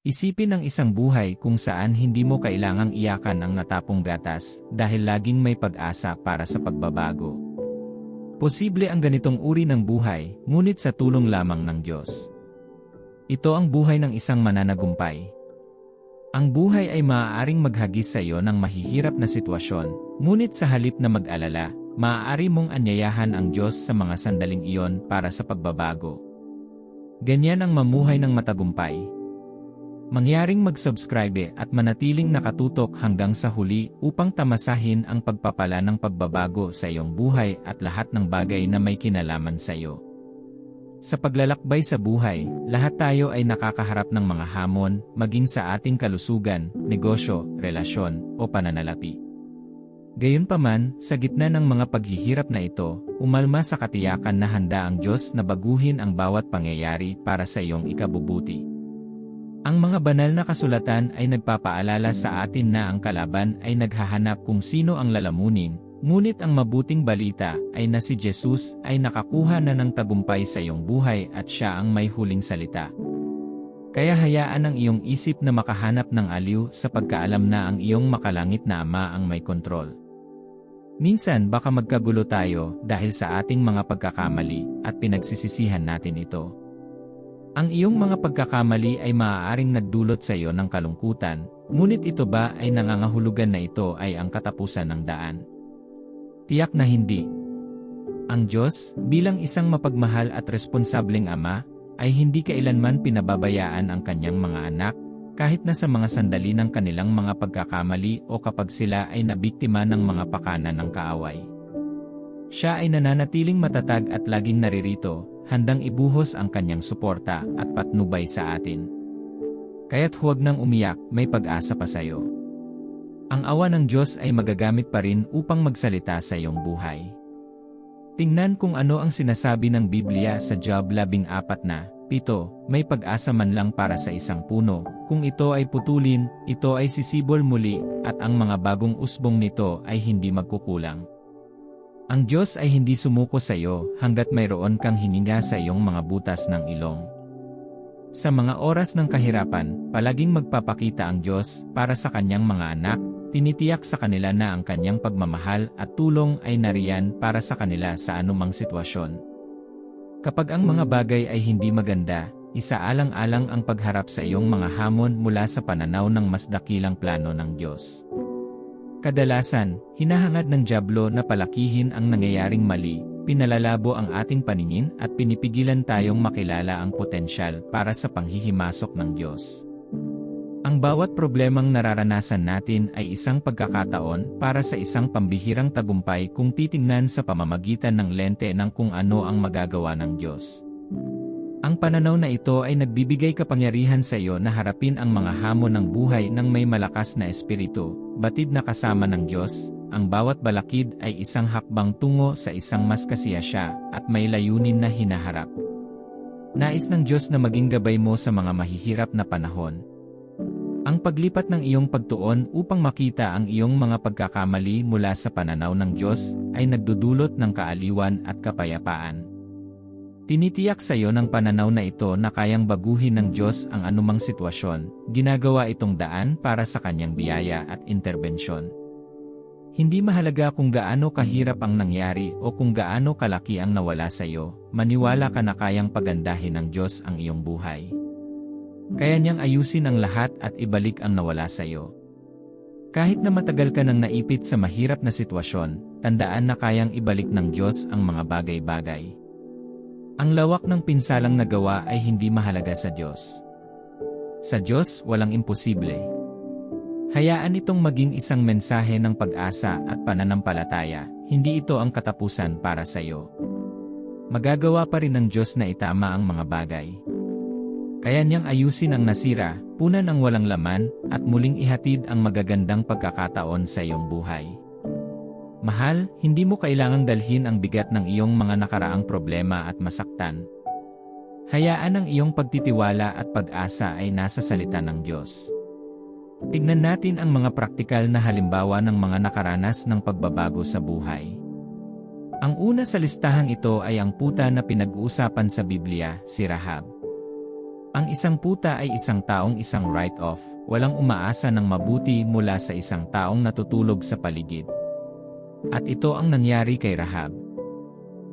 Isipin ang isang buhay kung saan hindi mo kailangang iyakan ang natapong gatas dahil laging may pag-asa para sa pagbabago. Posible ang ganitong uri ng buhay, ngunit sa tulong lamang ng Diyos. Ito ang buhay ng isang mananagumpay. Ang buhay ay maaaring maghagis sa iyo ng mahihirap na sitwasyon, ngunit sa halip na mag-alala, maaari mong anyayahan ang Diyos sa mga sandaling iyon para sa pagbabago. Ganyan ang mamuhay ng matagumpay. Mangyaring mag-subscribe at manatiling nakatutok hanggang sa huli upang tamasahin ang pagpapala ng pagbabago sa iyong buhay at lahat ng bagay na may kinalaman sa iyo. Sa paglalakbay sa buhay, lahat tayo ay nakakaharap ng mga hamon, maging sa ating kalusugan, negosyo, relasyon, o pananalapi. Gayunpaman, sa gitna ng mga paghihirap na ito, umalma sa katiyakan na handa ang Diyos na baguhin ang bawat pangyayari para sa iyong ikabubuti. Ang mga banal na kasulatan ay nagpapaalala sa atin na ang kalaban ay naghahanap kung sino ang lalamunin, ngunit ang mabuting balita ay na si Jesus ay nakakuha na ng tagumpay sa iyong buhay at siya ang may huling salita. Kaya hayaan ang iyong isip na makahanap ng aliw sa pagkaalam na ang iyong makalangit na Ama ang may kontrol. Minsan baka magkagulo tayo dahil sa ating mga pagkakamali at pinagsisisihan natin ito. Ang iyong mga pagkakamali ay maaaring nagdulot sa iyo ng kalungkutan, ngunit ito ba ay nangangahulugan na ito ay ang katapusan ng daan? Tiyak na hindi. Ang Diyos, bilang isang mapagmahal at responsableng ama, ay hindi kailanman pinababayaan ang kanyang mga anak, kahit na sa mga sandali ng kanilang mga pagkakamali o kapag sila ay nabiktima ng mga pakana ng kaaway. Siya ay nananatiling matatag at laging naririto, handang ibuhos ang kanyang suporta at patnubay sa atin. Kaya't huwag nang umiyak, may pag-asa pa sa iyo. Ang awa ng Diyos ay magagamit pa rin upang magsalita sa iyong buhay. Tingnan kung ano ang sinasabi ng Biblia sa Job 14 na, Pito, may pag-asa man lang para sa isang puno, kung ito ay putulin, ito ay sisibol muli, at ang mga bagong usbong nito ay hindi magkukulang. Ang Diyos ay hindi sumuko sa iyo hanggat mayroon kang hininga sa iyong mga butas ng ilong. Sa mga oras ng kahirapan, palaging magpapakita ang Diyos para sa kanyang mga anak, tinitiyak sa kanila na ang kanyang pagmamahal at tulong ay nariyan para sa kanila sa anumang sitwasyon. Kapag ang mga bagay ay hindi maganda, isaalang-alang ang pagharap sa iyong mga hamon mula sa pananaw ng mas dakilang plano ng Diyos. Kadalasan, hinahangad ng Diablo na palakihin ang nangyayaring mali, pinalalabo ang ating paningin at pinipigilan tayong makilala ang potensyal para sa panghihimasok ng Diyos. Ang bawat problemang nararanasan natin ay isang pagkakataon para sa isang pambihirang tagumpay kung titingnan sa pamamagitan ng lente ng kung ano ang magagawa ng Diyos. Ang pananaw na ito ay nagbibigay kapangyarihan sa iyo na harapin ang mga hamon ng buhay ng may malakas na espiritu, batid na kasama ng Diyos, ang bawat balakid ay isang hakbang tungo sa isang mas kasiyasya at may layunin na hinaharap. Nais ng Diyos na maging gabay mo sa mga mahihirap na panahon. Ang paglipat ng iyong pagtuon upang makita ang iyong mga pagkakamali mula sa pananaw ng Diyos ay nagdudulot ng kaaliwan at kapayapaan. Tinitiyak sa iyo ng pananaw na ito na kayang baguhin ng Diyos ang anumang sitwasyon, ginagawa itong daan para sa kanyang biyaya at interbensyon. Hindi mahalaga kung gaano kahirap ang nangyari o kung gaano kalaki ang nawala sa iyo, maniwala ka na kayang pagandahin ng Diyos ang iyong buhay. Kaya niyang ayusin ang lahat at ibalik ang nawala sa iyo. Kahit na matagal ka nang naipit sa mahirap na sitwasyon, tandaan na kayang ibalik ng Diyos ang mga bagay-bagay. Ang lawak ng pinsalang nagawa ay hindi mahalaga sa Diyos. Sa Diyos, walang imposible. Hayaan itong maging isang mensahe ng pag-asa at pananampalataya, hindi ito ang katapusan para sa iyo. Magagawa pa rin ng Diyos na itama ang mga bagay. Kaya niyang ayusin ang nasira, punan ang walang laman, at muling ihatid ang magagandang pagkakataon sa iyong buhay. Mahal, hindi mo kailangang dalhin ang bigat ng iyong mga nakaraang problema at masaktan. Hayaan ang iyong pagtitiwala at pag-asa ay nasa salita ng Diyos. Tignan natin ang mga praktikal na halimbawa ng mga nakaranas ng pagbabago sa buhay. Ang una sa listahang ito ay ang puta na pinag-uusapan sa Biblia, si Rahab. Ang isang puta ay isang taong isang write-off, walang umaasa ng mabuti mula sa isang taong natutulog sa paligid. At ito ang nangyari kay Rahab.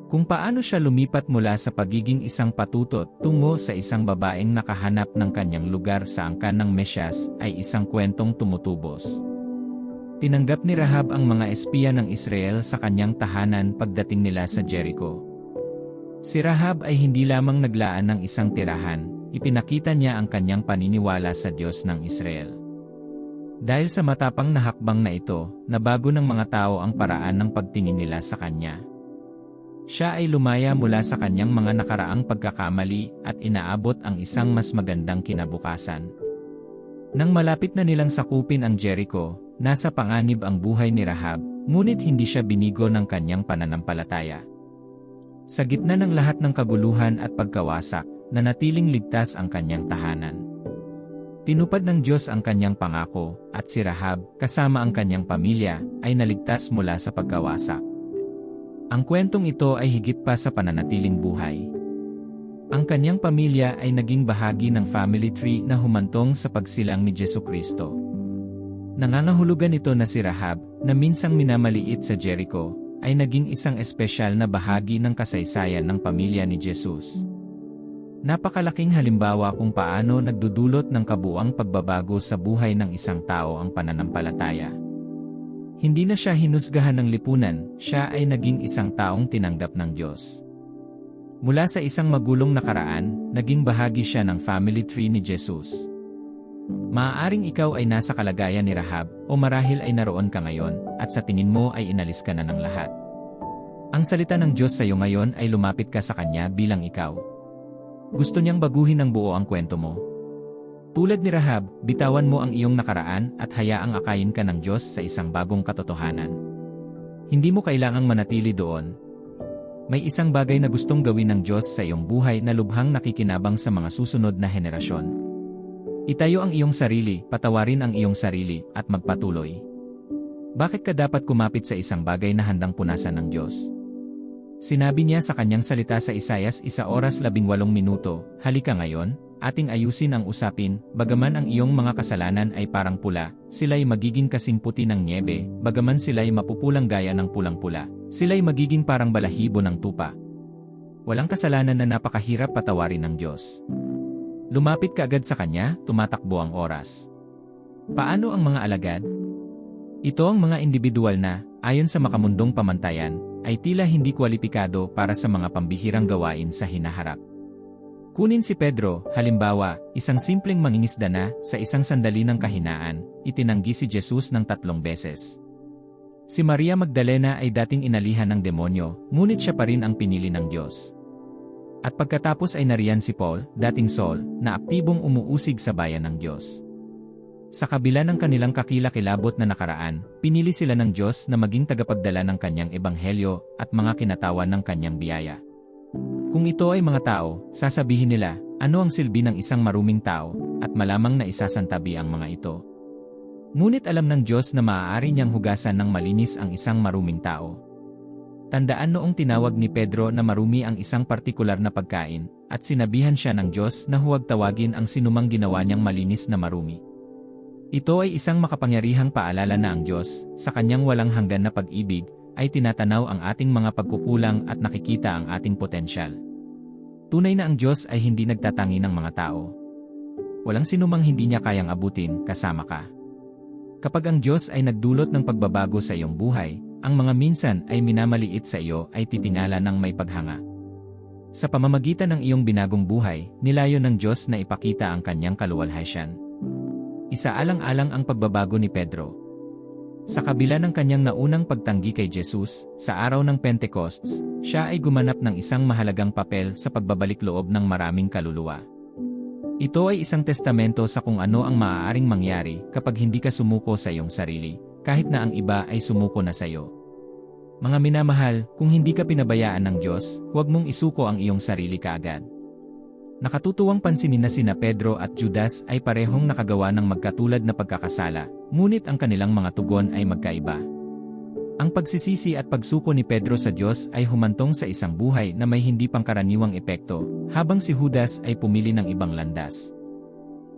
Kung paano siya lumipat mula sa pagiging isang patutot tungo sa isang babaeng nakahanap ng kanyang lugar sa angkan ng Mesyas ay isang kwentong tumutubos. Tinanggap ni Rahab ang mga espiya ng Israel sa kanyang tahanan pagdating nila sa Jericho. Si Rahab ay hindi lamang naglaan ng isang tirahan, ipinakita niya ang kanyang paniniwala sa Diyos ng Israel. Dahil sa matapang na hakbang na ito, nabago ng mga tao ang paraan ng pagtingin nila sa kanya. Siya ay lumaya mula sa kanyang mga nakaraang pagkakamali at inaabot ang isang mas magandang kinabukasan. Nang malapit na nilang sakupin ang Jericho, nasa panganib ang buhay ni Rahab, ngunit hindi siya binigo ng kanyang pananampalataya. Sa gitna ng lahat ng kaguluhan at pagkawasak, nanatiling ligtas ang kanyang tahanan. Tinupad ng Diyos ang kanyang pangako, at si Rahab, kasama ang kanyang pamilya, ay naligtas mula sa pagkawasak. Ang kwentong ito ay higit pa sa pananatiling buhay. Ang kanyang pamilya ay naging bahagi ng family tree na humantong sa pagsilang ni Jesu Kristo. Nangangahulugan ito na si Rahab, na minsang minamaliit sa Jericho, ay naging isang espesyal na bahagi ng kasaysayan ng pamilya ni Jesus. Napakalaking halimbawa kung paano nagdudulot ng kabuang pagbabago sa buhay ng isang tao ang pananampalataya. Hindi na siya hinusgahan ng lipunan, siya ay naging isang taong tinanggap ng Diyos. Mula sa isang magulong nakaraan, naging bahagi siya ng family tree ni Jesus. Maaaring ikaw ay nasa kalagayan ni Rahab, o marahil ay naroon ka ngayon, at sa tingin mo ay inalis ka na ng lahat. Ang salita ng Diyos sa iyo ngayon ay lumapit ka sa Kanya bilang ikaw. Gusto niyang baguhin ng buo ang kwento mo. Tulad ni Rahab, bitawan mo ang iyong nakaraan at hayaang akayin ka ng Diyos sa isang bagong katotohanan. Hindi mo kailangang manatili doon. May isang bagay na gustong gawin ng Diyos sa iyong buhay na lubhang nakikinabang sa mga susunod na henerasyon. Itayo ang iyong sarili, patawarin ang iyong sarili, at magpatuloy. Bakit ka dapat kumapit sa isang bagay na handang punasan ng Diyos? Sinabi niya sa kanyang salita sa Isayas isa oras labing walong minuto, Halika ngayon, ating ayusin ang usapin, bagaman ang iyong mga kasalanan ay parang pula, sila'y magiging kasing puti ng niebe, bagaman sila'y mapupulang gaya ng pulang-pula, sila'y magiging parang balahibo ng tupa. Walang kasalanan na napakahirap patawarin ng Diyos. Lumapit ka agad sa Kanya, tumatakbo ang oras. Paano ang mga alagad? Ito ang mga individual na, ayon sa makamundong pamantayan, ay tila hindi kwalipikado para sa mga pambihirang gawain sa hinaharap. Kunin si Pedro, halimbawa, isang simpleng mangingisda na, sa isang sandali ng kahinaan, itinanggi si Jesus ng tatlong beses. Si Maria Magdalena ay dating inalihan ng demonyo, ngunit siya pa rin ang pinili ng Diyos. At pagkatapos ay nariyan si Paul, dating Saul, na aktibong umuusig sa bayan ng Diyos. Sa kabila ng kanilang kakilakilabot na nakaraan, pinili sila ng Diyos na maging tagapagdala ng kanyang ebanghelyo at mga kinatawan ng kanyang biyaya. Kung ito ay mga tao, sasabihin nila, ano ang silbi ng isang maruming tao, at malamang na isasantabi ang mga ito. Ngunit alam ng Diyos na maaari niyang hugasan ng malinis ang isang maruming tao. Tandaan noong tinawag ni Pedro na marumi ang isang partikular na pagkain, at sinabihan siya ng Diyos na huwag tawagin ang sinumang ginawa niyang malinis na marumi. Ito ay isang makapangyarihang paalala na ang Diyos, sa kanyang walang hanggan na pag-ibig, ay tinatanaw ang ating mga pagkukulang at nakikita ang ating potensyal. Tunay na ang Diyos ay hindi nagtatangi ng mga tao. Walang sinumang hindi niya kayang abutin, kasama ka. Kapag ang Diyos ay nagdulot ng pagbabago sa iyong buhay, ang mga minsan ay minamaliit sa iyo ay titingala ng may paghanga. Sa pamamagitan ng iyong binagong buhay, nilayo ng Diyos na ipakita ang kanyang kaluwalhasyan. Isaalang-alang ang pagbabago ni Pedro. Sa kabila ng kanyang naunang pagtanggi kay Jesus, sa araw ng Pentecosts, siya ay gumanap ng isang mahalagang papel sa pagbabalik loob ng maraming kaluluwa. Ito ay isang testamento sa kung ano ang maaaring mangyari kapag hindi ka sumuko sa iyong sarili, kahit na ang iba ay sumuko na sa iyo. Mga minamahal, kung hindi ka pinabayaan ng Diyos, huwag mong isuko ang iyong sarili kaagad. Nakatutuwang pansinin na sina Pedro at Judas ay parehong nakagawa ng magkatulad na pagkakasala, ngunit ang kanilang mga tugon ay magkaiba. Ang pagsisisi at pagsuko ni Pedro sa Diyos ay humantong sa isang buhay na may hindi pangkaraniwang epekto, habang si Judas ay pumili ng ibang landas.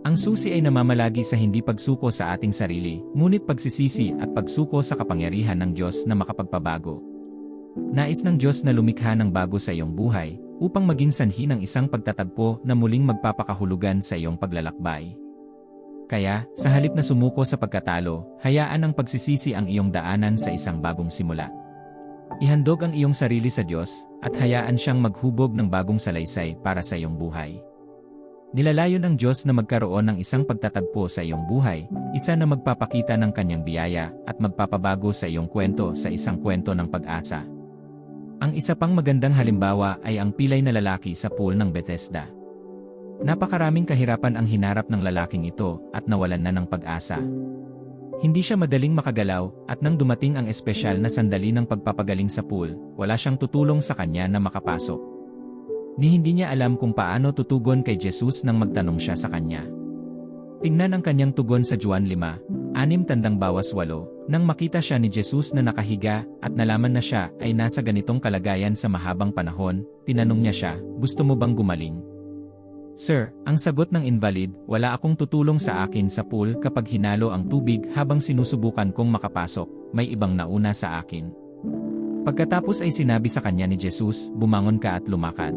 Ang susi ay namamalagi sa hindi pagsuko sa ating sarili, ngunit pagsisisi at pagsuko sa kapangyarihan ng Diyos na makapagpabago. Nais ng Diyos na lumikha ng bago sa iyong buhay, upang maging sanhi ng isang pagtatagpo na muling magpapakahulugan sa iyong paglalakbay. Kaya, sa halip na sumuko sa pagkatalo, hayaan ang pagsisisi ang iyong daanan sa isang bagong simula. Ihandog ang iyong sarili sa Diyos, at hayaan siyang maghubog ng bagong salaysay para sa iyong buhay. Nilalayo ng Diyos na magkaroon ng isang pagtatagpo sa iyong buhay, isa na magpapakita ng kanyang biyaya at magpapabago sa iyong kwento sa isang kwento ng pag-asa. Ang isa pang magandang halimbawa ay ang pilay na lalaki sa pool ng Bethesda. Napakaraming kahirapan ang hinarap ng lalaking ito at nawalan na ng pag-asa. Hindi siya madaling makagalaw at nang dumating ang espesyal na sandali ng pagpapagaling sa pool, wala siyang tutulong sa kanya na makapasok. Ni hindi niya alam kung paano tutugon kay Jesus nang magtanong siya sa kanya. Tingnan ang kanyang tugon sa Juan 5, anim tandang bawas walo, nang makita siya ni Jesus na nakahiga at nalaman na siya ay nasa ganitong kalagayan sa mahabang panahon, tinanong niya siya, gusto mo bang gumaling? Sir, ang sagot ng invalid, wala akong tutulong sa akin sa pool kapag hinalo ang tubig habang sinusubukan kong makapasok, may ibang nauna sa akin. Pagkatapos ay sinabi sa kanya ni Jesus, bumangon ka at lumakad.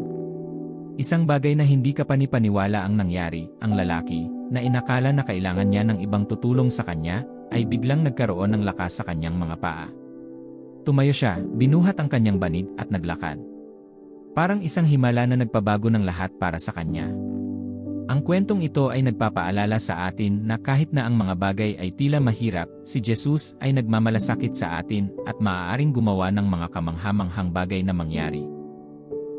Isang bagay na hindi ka panipaniwala ang nangyari, ang lalaki, na inakala na kailangan niya ng ibang tutulong sa kanya, ay biglang nagkaroon ng lakas sa kanyang mga paa. Tumayo siya, binuhat ang kanyang banig at naglakad. Parang isang himala na nagpabago ng lahat para sa kanya. Ang kwentong ito ay nagpapaalala sa atin na kahit na ang mga bagay ay tila mahirap, si Jesus ay nagmamalasakit sa atin at maaaring gumawa ng mga kamanghamanghang bagay na mangyari.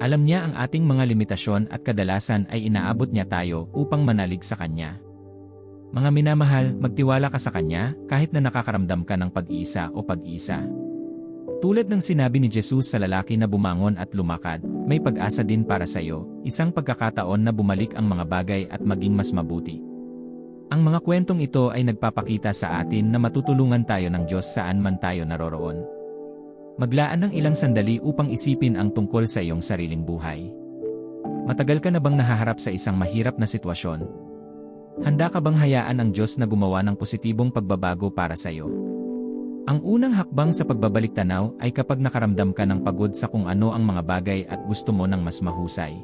Alam niya ang ating mga limitasyon at kadalasan ay inaabot niya tayo upang manalig sa Kanya. Mga minamahal, magtiwala ka sa Kanya kahit na nakakaramdam ka ng pag-iisa o pag-isa. Tulad ng sinabi ni Jesus sa lalaki na bumangon at lumakad, may pag-asa din para sa iyo, isang pagkakataon na bumalik ang mga bagay at maging mas mabuti. Ang mga kwentong ito ay nagpapakita sa atin na matutulungan tayo ng Diyos saan man tayo naroroon. Maglaan ng ilang sandali upang isipin ang tungkol sa iyong sariling buhay. Matagal ka na bang nahaharap sa isang mahirap na sitwasyon? Handa ka bang hayaan ang Diyos na gumawa ng positibong pagbabago para sa iyo? Ang unang hakbang sa pagbabalik tanaw ay kapag nakaramdam ka ng pagod sa kung ano ang mga bagay at gusto mo ng mas mahusay.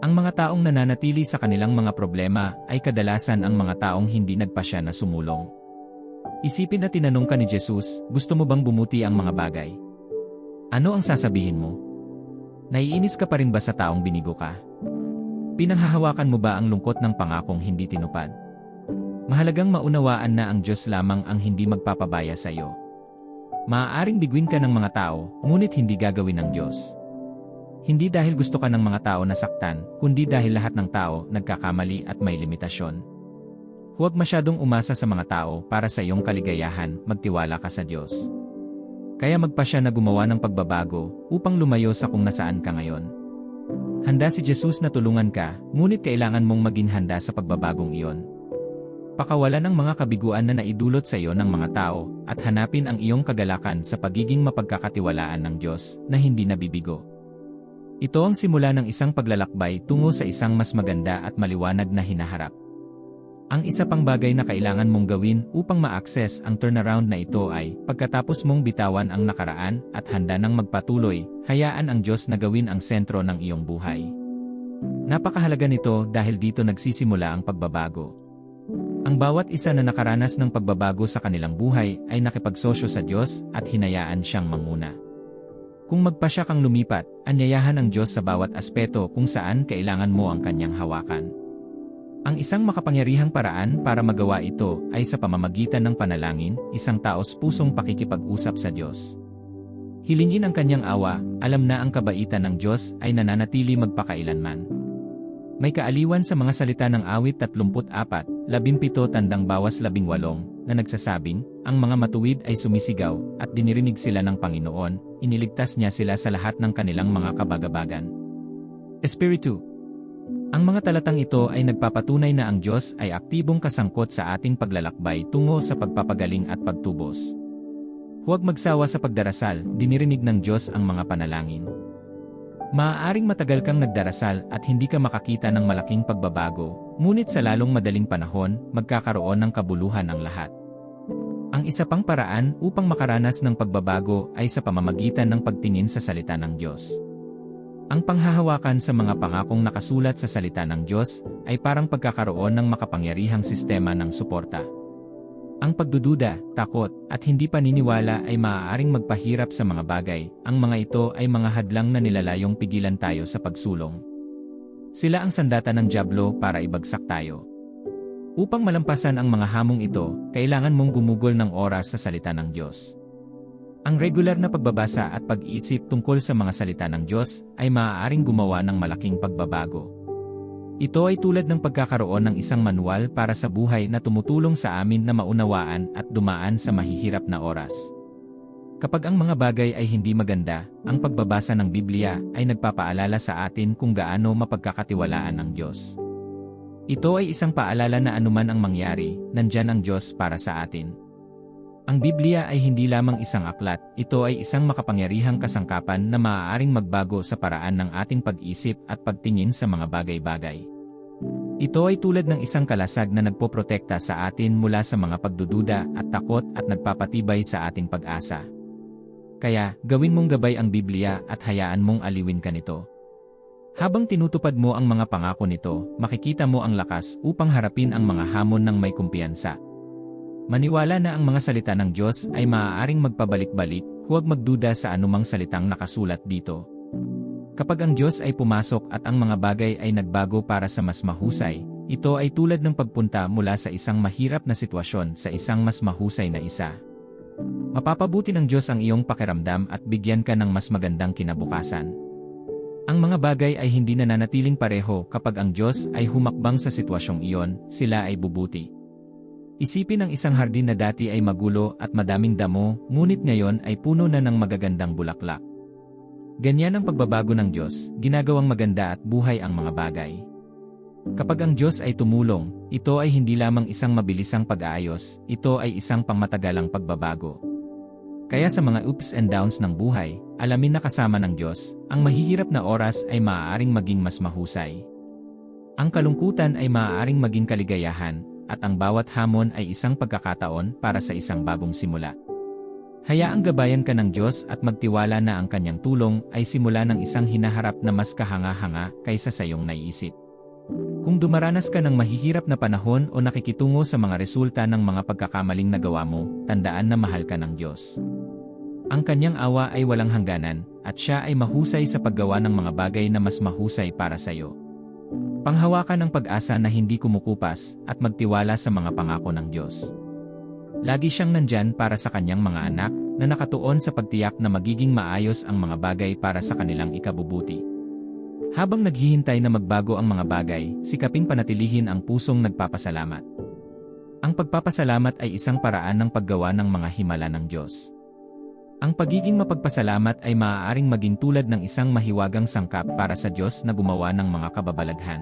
Ang mga taong nananatili sa kanilang mga problema ay kadalasan ang mga taong hindi nagpasya na sumulong. Isipin na tinanong ka ni Jesus, gusto mo bang bumuti ang mga bagay? Ano ang sasabihin mo? Naiinis ka pa rin ba sa taong binigo ka? Pinanghahawakan mo ba ang lungkot ng pangakong hindi tinupad? Mahalagang maunawaan na ang Diyos lamang ang hindi magpapabaya sa iyo. Maaaring biguin ka ng mga tao, ngunit hindi gagawin ng Diyos. Hindi dahil gusto ka ng mga tao na saktan, kundi dahil lahat ng tao nagkakamali at may limitasyon. Huwag masyadong umasa sa mga tao para sa iyong kaligayahan, magtiwala ka sa Diyos. Kaya magpasya na gumawa ng pagbabago upang lumayo sa kung nasaan ka ngayon. Handa si Jesus na tulungan ka, ngunit kailangan mong maging handa sa pagbabagong iyon. Pakawalan ng mga kabiguan na naidulot sa iyo ng mga tao at hanapin ang iyong kagalakan sa pagiging mapagkakatiwalaan ng Diyos na hindi nabibigo. Ito ang simula ng isang paglalakbay tungo sa isang mas maganda at maliwanag na hinaharap. Ang isa pang bagay na kailangan mong gawin upang ma-access ang turnaround na ito ay, pagkatapos mong bitawan ang nakaraan at handa ng magpatuloy, hayaan ang Diyos na gawin ang sentro ng iyong buhay. Napakahalaga nito dahil dito nagsisimula ang pagbabago. Ang bawat isa na nakaranas ng pagbabago sa kanilang buhay ay nakipagsosyo sa Diyos at hinayaan siyang manguna. Kung magpasya kang lumipat, anyayahan ng Diyos sa bawat aspeto kung saan kailangan mo ang kanyang hawakan. Ang isang makapangyarihang paraan para magawa ito ay sa pamamagitan ng panalangin, isang taos pusong pakikipag-usap sa Diyos. Hilingin ang kanyang awa, alam na ang kabaitan ng Diyos ay nananatili magpakailanman. May kaaliwan sa mga salita ng awit 34, 17 tandang bawas 18 na nagsasabing, ang mga matuwid ay sumisigaw at dinirinig sila ng Panginoon, iniligtas niya sila sa lahat ng kanilang mga kabagabagan. Espiritu Ang mga talatang ito ay nagpapatunay na ang Diyos ay aktibong kasangkot sa ating paglalakbay tungo sa pagpapagaling at pagtubos. Huwag magsawa sa pagdarasal, dinirinig ng Diyos ang mga panalangin. Maaaring matagal kang nagdarasal at hindi ka makakita ng malaking pagbabago, ngunit sa lalong madaling panahon, magkakaroon ng kabuluhan ang lahat. Ang isa pang paraan upang makaranas ng pagbabago ay sa pamamagitan ng pagtingin sa salita ng Diyos. Ang panghahawakan sa mga pangakong nakasulat sa salita ng Diyos ay parang pagkakaroon ng makapangyarihang sistema ng suporta. Ang pagdududa, takot, at hindi paniniwala ay maaaring magpahirap sa mga bagay. Ang mga ito ay mga hadlang na nilalayong pigilan tayo sa pagsulong. Sila ang sandata ng Diablo para ibagsak tayo. Upang malampasan ang mga hamong ito, kailangan mong gumugol ng oras sa salita ng Diyos. Ang regular na pagbabasa at pag-iisip tungkol sa mga salita ng Diyos ay maaaring gumawa ng malaking pagbabago. Ito ay tulad ng pagkakaroon ng isang manual para sa buhay na tumutulong sa amin na maunawaan at dumaan sa mahihirap na oras. Kapag ang mga bagay ay hindi maganda, ang pagbabasa ng Biblia ay nagpapaalala sa atin kung gaano mapagkakatiwalaan ang Diyos. Ito ay isang paalala na anuman ang mangyari, nandyan ang Diyos para sa atin. Ang Biblia ay hindi lamang isang aklat, ito ay isang makapangyarihang kasangkapan na maaaring magbago sa paraan ng ating pag-isip at pagtingin sa mga bagay-bagay. Ito ay tulad ng isang kalasag na nagpoprotekta sa atin mula sa mga pagdududa at takot at nagpapatibay sa ating pag-asa. Kaya, gawin mong gabay ang Biblia at hayaan mong aliwin ka nito. Habang tinutupad mo ang mga pangako nito, makikita mo ang lakas upang harapin ang mga hamon ng may kumpiyansa. Maniwala na ang mga salita ng Diyos ay maaaring magpabalik-balik, huwag magduda sa anumang salitang nakasulat dito. Kapag ang Diyos ay pumasok at ang mga bagay ay nagbago para sa mas mahusay, ito ay tulad ng pagpunta mula sa isang mahirap na sitwasyon sa isang mas mahusay na isa. Mapapabuti ng Diyos ang iyong pakiramdam at bigyan ka ng mas magandang kinabukasan. Ang mga bagay ay hindi nananatiling pareho kapag ang Diyos ay humakbang sa sitwasyong iyon, sila ay bubuti. Isipin ang isang hardin na dati ay magulo at madaming damo, ngunit ngayon ay puno na ng magagandang bulaklak. Ganyan ang pagbabago ng Diyos, ginagawang maganda at buhay ang mga bagay. Kapag ang Diyos ay tumulong, ito ay hindi lamang isang mabilisang pag-aayos, ito ay isang pangmatagalang pagbabago. Kaya sa mga ups and downs ng buhay, alamin na kasama ng Diyos, ang mahihirap na oras ay maaaring maging mas mahusay. Ang kalungkutan ay maaaring maging kaligayahan, at ang bawat hamon ay isang pagkakataon para sa isang bagong simula. Hayaang gabayan ka ng Diyos at magtiwala na ang kanyang tulong ay simula ng isang hinaharap na mas kahanga-hanga kaysa sa iyong naiisip. Kung dumaranas ka ng mahihirap na panahon o nakikitungo sa mga resulta ng mga pagkakamaling nagawa mo, tandaan na mahal ka ng Diyos. Ang kanyang awa ay walang hangganan, at siya ay mahusay sa paggawa ng mga bagay na mas mahusay para sa iyo. Panghawakan ng pag-asa na hindi kumukupas at magtiwala sa mga pangako ng Diyos. Lagi siyang nandyan para sa kanyang mga anak na nakatuon sa pagtiyak na magiging maayos ang mga bagay para sa kanilang ikabubuti. Habang naghihintay na magbago ang mga bagay, sikaping panatilihin ang pusong nagpapasalamat. Ang pagpapasalamat ay isang paraan ng paggawa ng mga himala ng Diyos. Ang pagiging mapagpasalamat ay maaaring maging tulad ng isang mahiwagang sangkap para sa Diyos na gumawa ng mga kababalaghan.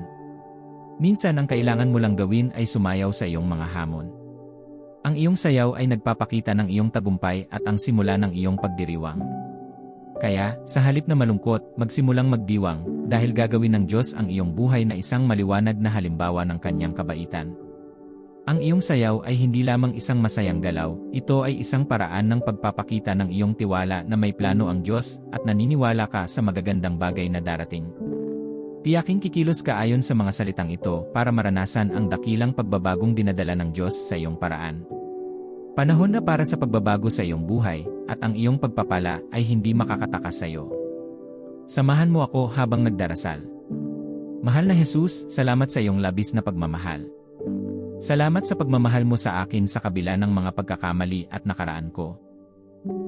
Minsan ang kailangan mo lang gawin ay sumayaw sa iyong mga hamon. Ang iyong sayaw ay nagpapakita ng iyong tagumpay at ang simula ng iyong pagdiriwang. Kaya, sa halip na malungkot, magsimulang magdiwang, dahil gagawin ng Diyos ang iyong buhay na isang maliwanag na halimbawa ng kanyang kabaitan. Ang iyong sayaw ay hindi lamang isang masayang galaw, ito ay isang paraan ng pagpapakita ng iyong tiwala na may plano ang Diyos at naniniwala ka sa magagandang bagay na darating. Tiyaking kikilos ka ayon sa mga salitang ito para maranasan ang dakilang pagbabagong dinadala ng Diyos sa iyong paraan. Panahon na para sa pagbabago sa iyong buhay, at ang iyong pagpapala ay hindi makakatakas sa iyo. Samahan mo ako habang nagdarasal. Mahal na Jesus, salamat sa iyong labis na pagmamahal. Salamat sa pagmamahal mo sa akin sa kabila ng mga pagkakamali at nakaraan ko.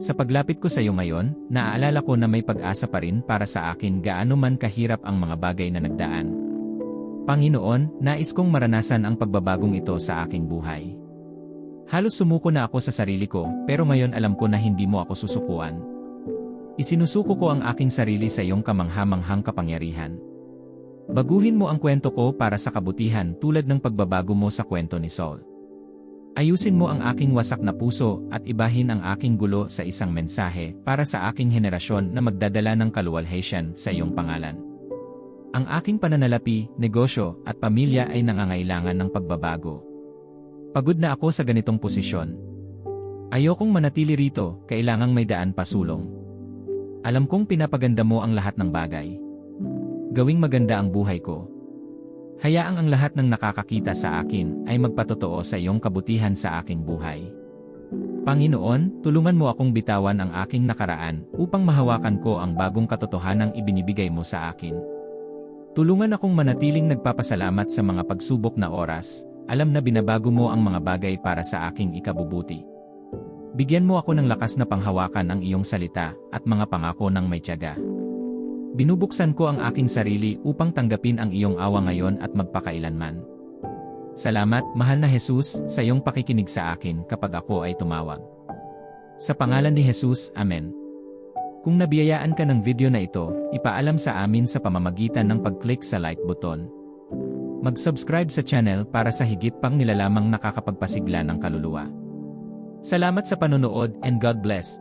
Sa paglapit ko sa iyo ngayon, naaalala ko na may pag-asa pa rin para sa akin gaano man kahirap ang mga bagay na nagdaan. Panginoon, nais kong maranasan ang pagbabagong ito sa aking buhay. Halos sumuko na ako sa sarili ko, pero ngayon alam ko na hindi mo ako susukuan. Isinusuko ko ang aking sarili sa iyong kamanghamanghang kapangyarihan. Baguhin mo ang kwento ko para sa kabutihan tulad ng pagbabago mo sa kwento ni Saul. Ayusin mo ang aking wasak na puso at ibahin ang aking gulo sa isang mensahe para sa aking henerasyon na magdadala ng kaluwalhatian sa iyong pangalan. Ang aking pananalapi, negosyo at pamilya ay nangangailangan ng pagbabago. Pagod na ako sa ganitong posisyon. Ayokong manatili rito, kailangang may daan pasulong. Alam kong pinapaganda mo ang lahat ng bagay. Gawing maganda ang buhay ko. Hayaang ang lahat ng nakakakita sa akin ay magpatotoo sa iyong kabutihan sa aking buhay. Panginoon, tulungan mo akong bitawan ang aking nakaraan upang mahawakan ko ang bagong katotohanang ibinibigay mo sa akin. Tulungan akong manatiling nagpapasalamat sa mga pagsubok na oras, alam na binabago mo ang mga bagay para sa aking ikabubuti. Bigyan mo ako ng lakas na panghawakan ang iyong salita at mga pangako ng may tiyaga. Binubuksan ko ang aking sarili upang tanggapin ang iyong awa ngayon at magpakailanman. Salamat, mahal na Jesus, sa iyong pakikinig sa akin kapag ako ay tumawag. Sa pangalan ni Jesus, Amen. Kung nabiyayaan ka ng video na ito, ipaalam sa amin sa pamamagitan ng pag-click sa like button. Mag-subscribe sa channel para sa higit pang nilalamang nakakapagpasigla ng kaluluwa. Salamat sa panonood and God bless.